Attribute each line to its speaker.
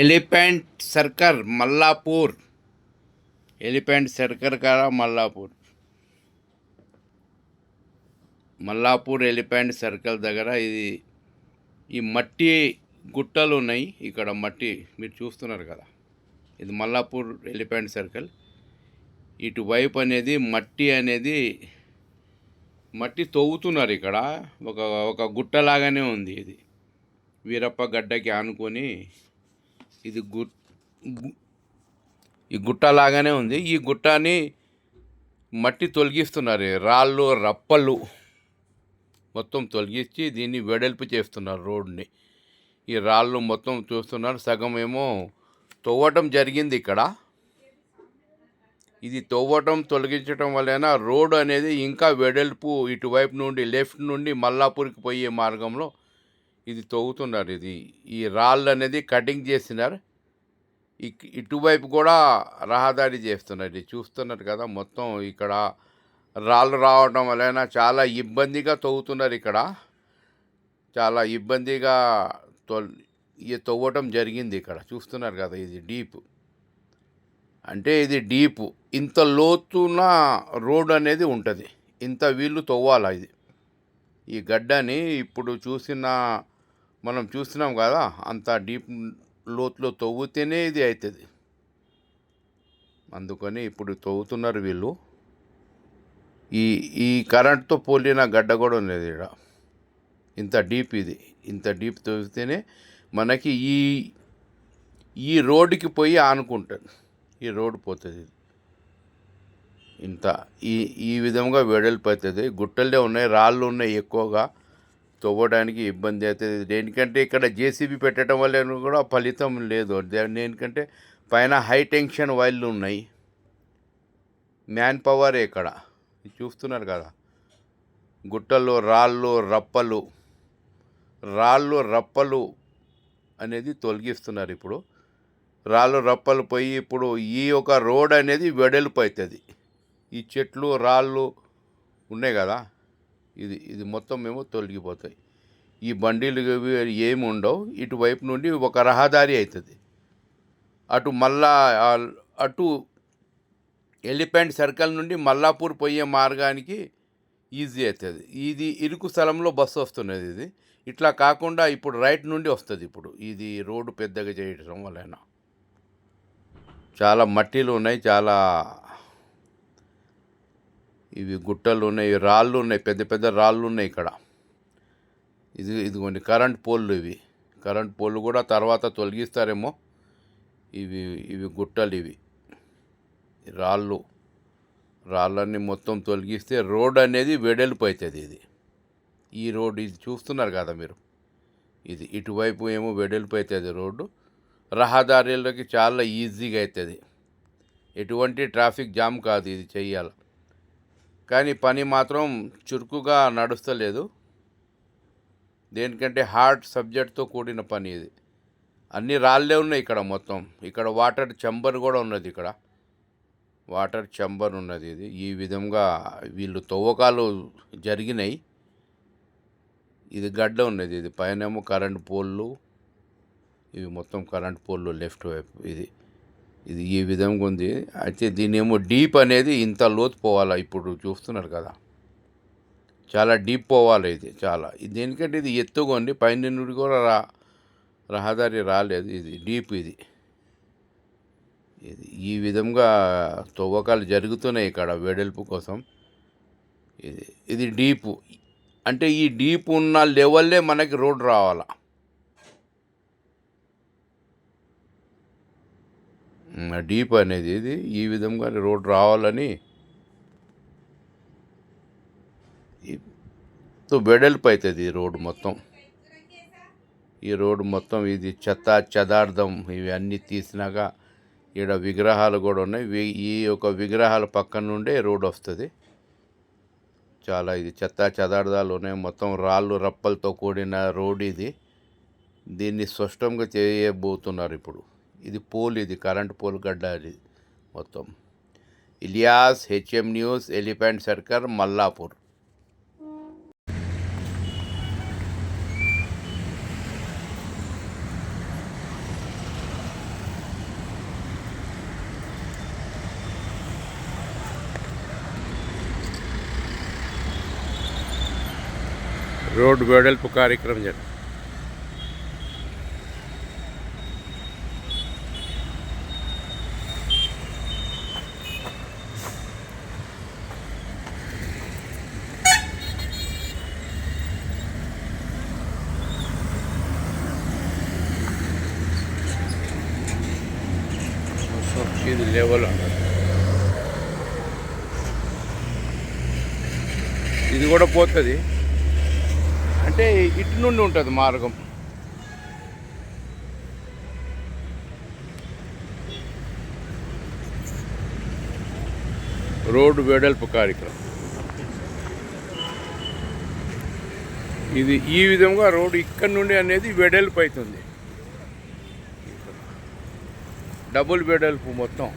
Speaker 1: Elephant సర్కర్ Mallapur. Elephant సర్కర్ కాడ Mallapur? Mallapur elephant circle దగ్గర ఇది ఈ మట్టి గుట్టలు ఉన్నాయి. ఇక్కడ మట్టి మీరు చూస్తున్నారు కదా. ఇది మల్లాపూర్ ఎలిఫెంట్ సర్కిల్. ఇటువైపు అనేది మట్టి అనేది మట్టి తవ్వుతున్నారు ఇక్కడ. ఒక ఒక గుట్టలాగానే ఉంది ఇది. వీరప్ప గడ్డకి ఆనుకొని ఇది గు ఈ గుట్ట లాగానే ఉంది. ఈ గుట్టని మట్టి తొలగిస్తున్నారు. రాళ్ళు రప్పలు మొత్తం తొలగించి దీన్ని వెడల్పు చేస్తున్నారు రోడ్ని ఈ రాళ్ళు మొత్తం చూస్తున్నారు. సగం ఏమో తవ్వటం జరిగింది ఇక్కడ. ఇది తవ్వటం తొలగించటం వలన రోడ్ అనేది ఇంకా వెడల్పు ఇటువైపు నుండి లెఫ్ట్ నుండి మల్లాపూర్కి పోయే మార్గంలో ఇది తవ్వుతున్నారు ఇది. ఈ రాళ్ళు అనేది కటింగ్ చేసినారు. ఇటువైపు కూడా రహదారి చేస్తున్నారు. ఇది చూస్తున్నారు కదా మొత్తం ఇక్కడ రాళ్ళు రావడం వలన చాలా ఇబ్బందిగా తవ్వుతున్నారు ఇక్కడ. చాలా ఇబ్బందిగా తొ ఇది తవ్వటం జరిగింది ఇక్కడ. చూస్తున్నారు కదా ఇది డీప్. అంటే ఇది డీప్. ఇంత లోతున రోడ్ అనేది ఉంటుంది. ఇంత వీళ్ళు తవ్వాలి ఇది. ఈ గడ్డని ఇప్పుడు చూసిన మనం చూస్తున్నాం కదా అంత డీప్ లోతులో తవ్వుతేనే ఇది అవుతుంది అందుకని ఇప్పుడు తవ్వుతున్నారు వీళ్ళు. ఈ ఈ కరెంట్తో పోలిన గడ్డ కూడా ఉండేది ఇక్కడ ఇంత డీప్ ఇది. ఇంత డీప్ తవ్వితేనే మనకి ఈ ఈ రోడ్డుకి పోయి ఆనుకుంటుంది. ఈ రోడ్డు పోతుంది ఇది. ఇంత ఈ ఈ విధంగా వెడల్పు అవుతుంది. గుట్టలే ఉన్నాయి రాళ్ళు ఉన్నాయి ఎక్కువగా. తవ్వడానికి ఇబ్బంది అవుతుంది. దేనికంటే ఇక్కడ జేసీబీ పెట్టడం వల్ల కూడా ఫలితం లేదు. దేనికంటే పైన హై టెన్షన్ వైర్లు ఉన్నాయి. మ్యాన్ పవర్ ఇక్కడ చూస్తున్నారు కదా. గుట్టలు రాళ్ళు రప్పలు. రాళ్ళు రప్పలు అనేది తొలగిస్తున్నారు ఇప్పుడు. రాళ్ళు రప్పలు పోయి ఇప్పుడు ఈ ఒక రోడ్ అనేది వెడల్పు అవుతుంది. ఈ చెట్లు రాళ్ళు ఉన్నాయి కదా. ఇది ఇది మొత్తం మేము తొలగిపోతాయి. ఈ బండిలు ఏమి ఉండవు. ఇటువైపు నుండి ఒక రహదారి అవుతుంది అటు మళ్ళా అటు ఎలిఫెంట్ సర్కిల్ నుండి మల్లాపూర్ పోయే మార్గానికి ఈజీ అవుతుంది ఇది ఇరుకు స్థలంలో బస్సు వస్తున్నది ఇది. ఇట్లా కాకుండా ఇప్పుడు రైట్ నుండి వస్తుంది ఇప్పుడు. ఇది రోడ్డు పెద్దగా చేయడం వలన. చాలా మట్టిలు ఉన్నాయి. చాలా ఇవి గుట్టలు ఉన్నాయి రాళ్ళు ఉన్నాయి పెద్ద పెద్ద రాళ్ళు ఉన్నాయి ఇక్కడ. ఇది ఇదిగోండి కరెంట్ పోల్లు ఇవి. కరెంట్ పోల్లు కూడా తర్వాత తొలగిస్తారేమో ఇవి ఇవి గుట్టలు ఇవి. రాళ్ళు రాళ్ళన్నీ మొత్తం తొలగిస్తే రోడ్ అనేది వెడల్పు అవుతుంది ఇది. ఈ రోడ్ ఇది చూస్తున్నారు కదా మీరు? ఇది ఇటువైపు ఏమో వెడల్పు అవుతుంది రోడ్డు. రహదారులకి చాలా ఈజీగా అవుతుంది. ఎటువంటి ట్రాఫిక్ జామ్ కాదు ఇది చెయ్యాలి. కానీ పని మాత్రం చురుకుగా నడుస్తలేదు. దేనికంటే హార్డ్ సబ్జెక్ట్తో కూడిన పని ఇది. అన్ని రాళ్ళే ఉన్నాయి ఇక్కడ మొత్తం. ఇక్కడ వాటర్ చెంబర్ కూడా ఉన్నది ఇక్కడ. వాటర్ చెంబర్ ఉన్నది ఇది. ఈ విధంగా వీళ్ళు తవ్వకాలు జరిగినాయి. ఇది గడ్డ ఉన్నది ఇది. పైనేమో కరెంట్ పోల్లు. ఇవి మొత్తం కరెంట్ పోల్లు లెఫ్ట్ వైపు ఇది. ఇది ఈ విధంగా ఉంది. అయితే దీని ఏమో డీప్ అనేది ఇంత లోతు పోవాలా? ఇప్పుడు చూస్తున్నారు కదా. చాలా డీప్ పోవాలి ఇది చాలా. ఇది దేనికంటే ఇది ఎత్తుగా ఉంది. పైన నుండి కూడా రా రహదారి రాలేదు ఇది డీప్ ఇది. ఇది ఈ విధంగా తవ్వకాలు జరుగుతున్నాయి ఇక్కడ వెడల్పు కోసం. ఇది ఇది డీపు. అంటే ఈ డీప్ ఉన్న లెవెల్లే మనకి రోడ్ రావాలా? డీప్ అనేది ఇది. ఈ విధంగా రోడ్ రావాలని తో వెడల్పు అవుతుంది ఈ రోడ్డు మొత్తం. ఈ రోడ్డు మొత్తం ఇది చెత్త చెదార్థం ఇవి అన్నీ తీసినాక ఈడ విగ్రహాలు కూడా ఉన్నాయి. వి- ఈ యొక్క విగ్రహాల పక్కన నుండే రోడ్డు వస్తుంది. చాలా ఇది చెత్త చెదార్థాలు ఉన్నాయి. మొత్తం రాళ్ళు రప్పలతో కూడిన రోడ్ ఇది. దీన్ని స్పష్టంగా చేయబోతున్నారు ఇప్పుడు. ఇది పోల్ ఇది కరెంట్ పోల్ గడ్డ ఇది మొత్తం. Ilyas HM news elephant సర్కర్ Mallapur. Road వెడల్పు కార్యక్రమం జరిగింది ఇది లెవెల్ అంటారు ఇది కూడా పోతుంది. అంటే ఇటు నుండి ఉంటుంది మార్గం. రోడ్డు వెడల్పు కార్యక్రమం. ఇది ఈ విధంగా రోడ్డు ఇక్కడ నుండి అనేది వెడల్పు అవుతుంది. డబుల్ బెడల్పు మొత్తం.